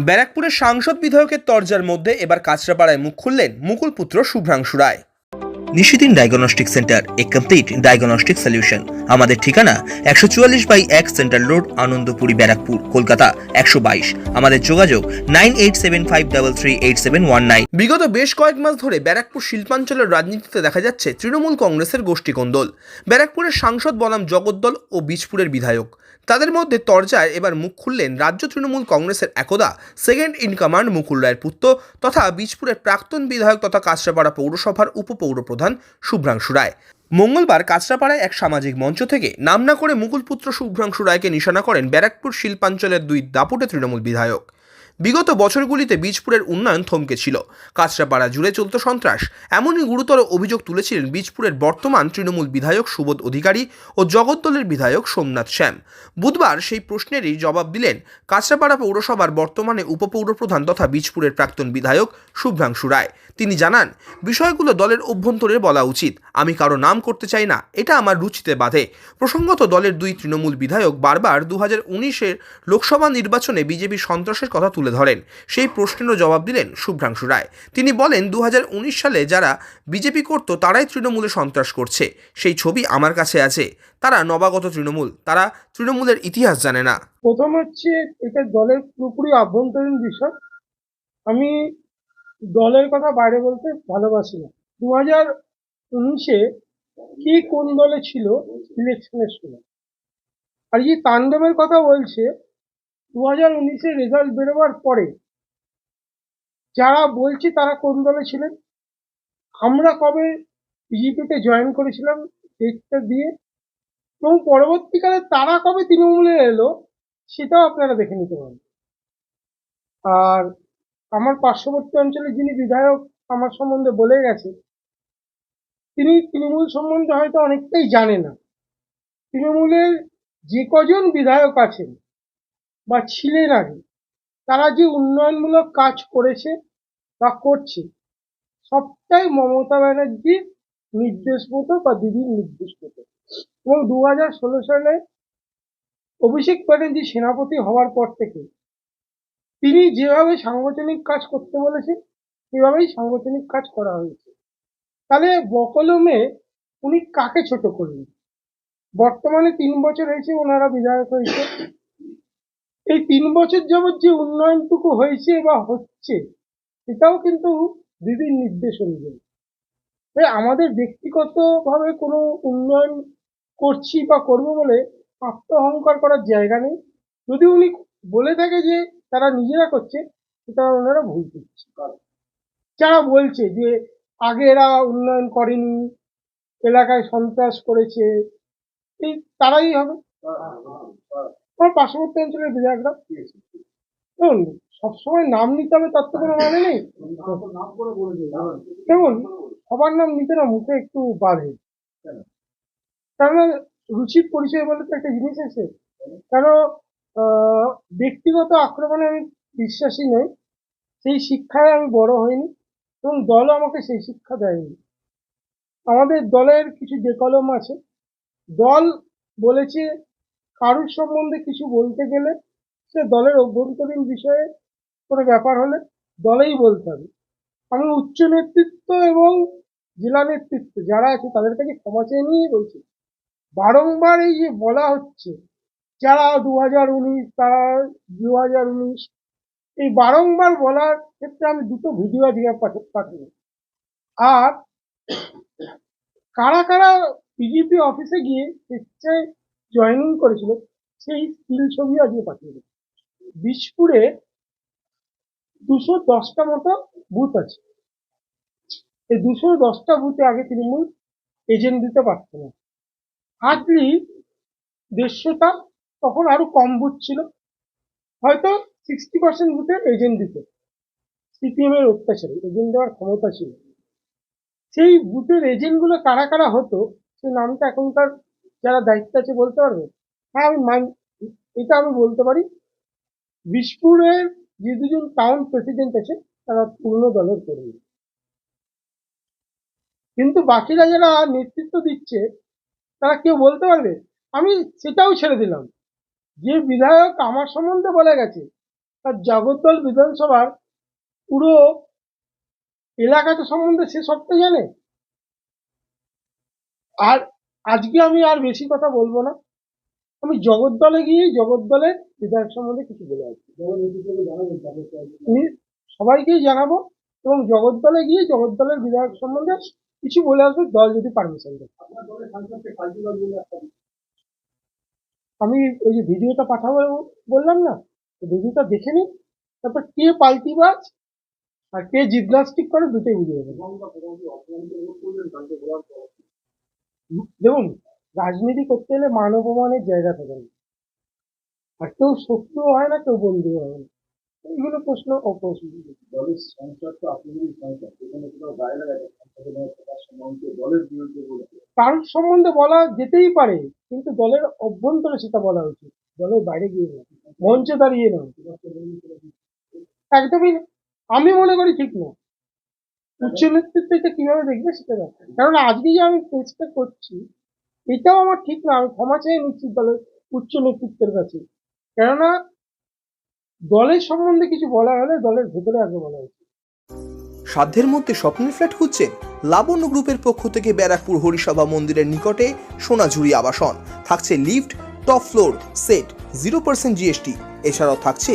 ব্যারাকপুরের সাংসদ বিধায়কের তরজার মধ্যে এবার কাঁচরাপাড়ায় মুখ খুললেন মুকুলপুত্র Subhranshu Roy. Nishidin diagnostic centre a complete diagnostic solution আমাদের ঠিকানা একশো চুয়াল্লিশ বাই এক সেন্ট্রাল রোড আনন্দপুরি, ব্যারাকপুর, কলকাতা, একশো বাইশ। আমাদের যোগাযোগ nine eight seven five double three eight seven one nine. বিগত বেশ কয়েক মাস ধরে ব্যারাকপুর শিল্পাঞ্চলের রাজনীতিতে দেখা যাচ্ছে তৃণমূল কংগ্রেসের গোষ্ঠীকোন্দল ব্যারাকপুরের সাংসদ বনাম জগদ্দল ও বীজপুরের বিধায়ক। তাদের মধ্যে তরজায় এবার মুখ খুললেন রাজ্য তৃণমূল কংগ্রেসের একদা সেকেন্ড ইন কমান্ড মুকুল রায়ের পুত্র তথা বীজপুরের প্রাক্তন বিধায়ক তথা কাঁচরাপাড়া পৌরসভার উপপৌরপ্রধান। শুভ্রাংশু রায়। মঙ্গলবার কাঁচরাপাড়ায় এক সামাজিক মঞ্চ থেকে নাম না করে মুকুলপুত্র শুভ্রাংশু রায়কে নিশানা করেন ব্যারাকপুর শিল্পাঞ্চলের দুই দাপুটে তৃণমূল বিধায়ক। বিগত বছরগুলিতে বীজপুরের উন্নয়ন থমকে ছিল। কাঁচরাপাড়া জুড়ে চলত সন্ত্রাস। এমনই গুরুতর অভিযোগ তুলেছিলেন বীজপুরের বর্তমান তৃণমূল বিধায়ক সুবোধ অধিকারী ও জগদ্দলের বিধায়ক সোমনাথ শ্যাম। বুধবার সেই প্রশ্নেরই জবাব দিলেন কাঁচরাপাড়া পৌরসভার বর্তমানে উপপৌরপ্রধান তথা বীজপুরের প্রাক্তন বিধায়ক শুভ্রাংশু রায়। তিনি জানান, বিষয়গুলো দলের অভ্যন্তরে বলা উচিত। আমি কারও নাম করতে চাই না, এটা আমার রুচিতে বাধে। প্রসঙ্গত দলের দুই তৃণমূল বিধায়ক বারবার দু হাজার লোকসভা নির্বাচনে বিজেপি সন্ত্রাসের কথা তুলে ধরেন। সেই প্রশ্নেরও জবাব দিলেন শুভ্রাংশু রায়। তিনি বলেন দু হাজার উনিশ সালে যারা বিজেপি করত, তারাই তৃণমূলে সন্ত্রাস করছে। সেই ছবি আমার কাছে আছে। তারা নবাগত তৃণমূল। তারা তৃণমূলের ইতিহাস জানে না। প্রথম হচ্ছে, এটা দলের পুরোপুরি আভ্যন্তরীণ বিষয়। আমি দলের কথা বাইরে বলতে ভালোবাসি না। দু হাজার উনিশে কি কোন দলে ছিল ইলেকশনের সময়? আর যে তাণ্ডবের কথা বলছে দু হাজার রেজাল্ট বেরোবার পরে যারা বলছে তারা কোন দলে ছিলেন? আমরা কবে বিজেপিতে জয়েন করেছিলাম ডেটটা দিয়ে? এবং পরবর্তীকালে তারা কবে তৃণমূলে এলো সেটাও আপনারা দেখে নিতে পারেন আর আমার পার্শ্ববর্তী অঞ্চলে যিনি বিধায়ক আমার সম্বন্ধে বলে গেছে, তিনি তৃণমূল সম্বন্ধে হয়তো অনেকটাই জানে না। তৃণমূলের যে কজন বিধায়ক আছেন বা ছিলেন আগে, তারা যে উন্নয়নমূলক কাজ করেছে বা করছে, সবটাই মমতা ব্যানার্জির নির্দেশ মতো বা দিদির নির্দেশ মতো। এবং দু হাজার ষোলো সালে অভিষেক ব্যানার্জি সেনাপতি হওয়ার পর থেকে তিনি যেভাবে সাংগঠনিক কাজ করতে বলেছেন, সেভাবেই সাংগঠনিক কাজ করা হয়েছে। তাহলে বকলমে উনি কাকে ছোট করলেন? বর্তমানে তিন বছর হয়েছে ওনারা বিধায়ক হয়েছে এই তিন বছর যাবৎ যে উন্নয়নটুকু হয়েছে বা হচ্ছে, সেটাও কিন্তু দিদির নির্দেশ অনুযায়ী। তাই আমাদের ব্যক্তিগতভাবে কোনো উন্নয়ন করছি বা করব বলে আত্ম অহংকার করার জায়গা নেই। যদি উনি বলে থাকে যে তারা নিজেরা করছে, সেটা ওনারা ভুল করছে যারা বলছে যে আগে এরা উন্নয়ন করেনি, এলাকায় সন্ত্রাস করেছে, এই তারাই হবে। আমার পার্শ্ববর্তী অঞ্চলের বিধায়করা দেখুন, সবসময় নাম নিতে হবে, তার তো কোনো মানে নেই। দেখুন, সবার নাম নিতে না, মুখে একটু বাধে। কারণ রুচির পরিচয় বলে তো একটা জিনিস আছে। কারণ ব্যক্তিগত আক্রমণে আমি বিশ্বাসী নই। সেই শিক্ষায় আমি বড় হইনি। এবং দলও আমাকে সেই শিক্ষা দেয়নি। আমাদের দলের কিছু যে কলম আছে। দল বলেছে কারুর সম্বন্ধে কিছু বলতে গেলে সে দলের অভ্যন্তরীণ বিষয়ে কোনো ব্যাপার হলে দলেই বলতে হবে। আমি উচ্চ নেতৃত্ব এবং জেলা নেতৃত্ব যারা আছে তাদের কাছে ক্ষমা চেয়ে নিয়েই বলছি, বারংবার এই যে বলা হচ্ছে, যারা দু হাজার উনিশ, তারা দু হাজার উনিশ, এই বারংবার বলার ক্ষেত্রে আমি দুটো ভিডিও দিয়ে পাঠিয়ে আর কারা কারা বিজেপি অফিসে গিয়ে স্বেচ্ছায় জয়েনিং করেছিল, সেই স্টিল ছবি আজকে পাঠিয়ে দেবে বিষপুরে দুশো দশটা মতো বুথ আছে। এই দুশো দশটা বুথে আগে তৃণমূল এজেন্ট দিতে পারত না। হার্ডলি দেড়শোটা, তখন আরও কম বুথ ছিল। হয়তো সিক্সটি পার্সেন্ট বুথে এজেন্ট দিত। সিপিএম এর অত্যাচারে এজেন্ট দেওয়ার ক্ষমতা ছিল। সেই বুথের এজেন্টগুলো কারা কারা হতো, সেই নামটা এখনকার যারা দায়িত্ব আছে বলতে পারবে? হ্যাঁ আমি মান এটা আমি বলতে পারি। বিশপুরের যে দুজন টাউন প্রেসিডেন্ট আছে, তারা পূর্ণ দলের কর্মী। কিন্তু বাকিরা যারা নেতৃত্ব দিচ্ছে, তারা কেউ বলতে পারবে? আমি সেটাও ছেড়ে দিলাম। যে বিধায়ক আমার সম্বন্ধে বলে গেছে, তার জগদ্দল বিধানসভার পুরো এলাকাটা সম্বন্ধে সে সবটা জানে। আর আজকে আমি আর বেশি কথা বলব না। আমি জগদ্দলে গিয়ে জগদ্দলের বিধায়ক সম্বন্ধে কিছু বলে আসছি। সবাইকেই জানাব এবং জগদ্দলে গিয়ে জগদ্দলের বিধায়ক সম্বন্ধে কিছু বলে আসব দল যদি পারমিশন দেয়। আমি ওই যে ভিডিওটা পাঠাবো বললাম না ভিডিওটা দেখে নিন তারপর কে পাল্টিবাজ আর কে জিমনাস্টিক করে দুটোই বুঝে যাবে দেখুন রাজনীতি করতে গেলে মান অপমানের জায়গা থাকে না। আর কেউ শত্রুও হয় না কেউ বন্ধু হয় না। এইগুলো প্রশ্ন অপ্রশ্ন দলের সংসার তো সংসার কোথাও গায়ে দলের বিরুদ্ধে কারোর সম্বন্ধে বলা যেতেই পারে কিন্তু দলের অভ্যন্তরে সেটা বলা উচিত। দলের বাইরে গিয়ে না মঞ্চে দাঁড়িয়ে নয়। একদমই আমি মনে করি ঠিক না। নেতৃত্ব এটা কীভাবে দেখবে সেটা ব্যাপার কারণ আজকে যে আমি চেষ্টা করছি, এটাও আমার ঠিক না। আমি ক্ষমা চেয়ে নিচ্ছি দলের উচ্চ নেতৃত্বের কাছে। কেননা দলের সম্বন্ধে কিছু বলা হলে দলের ভেতরে আগে বলা উচিত। সাধ্যের মধ্যে স্বপ্নের ফ্ল্যাট খুঁজছেন? লাবণ্য গ্রুপের পক্ষ থেকে ব্যারাকপুর হরিসভা মন্দিরের নিকটে সোনাঝুরি আবাসন। থাকছে lift, top floor, set zero percent GST এছাড়াও থাকছে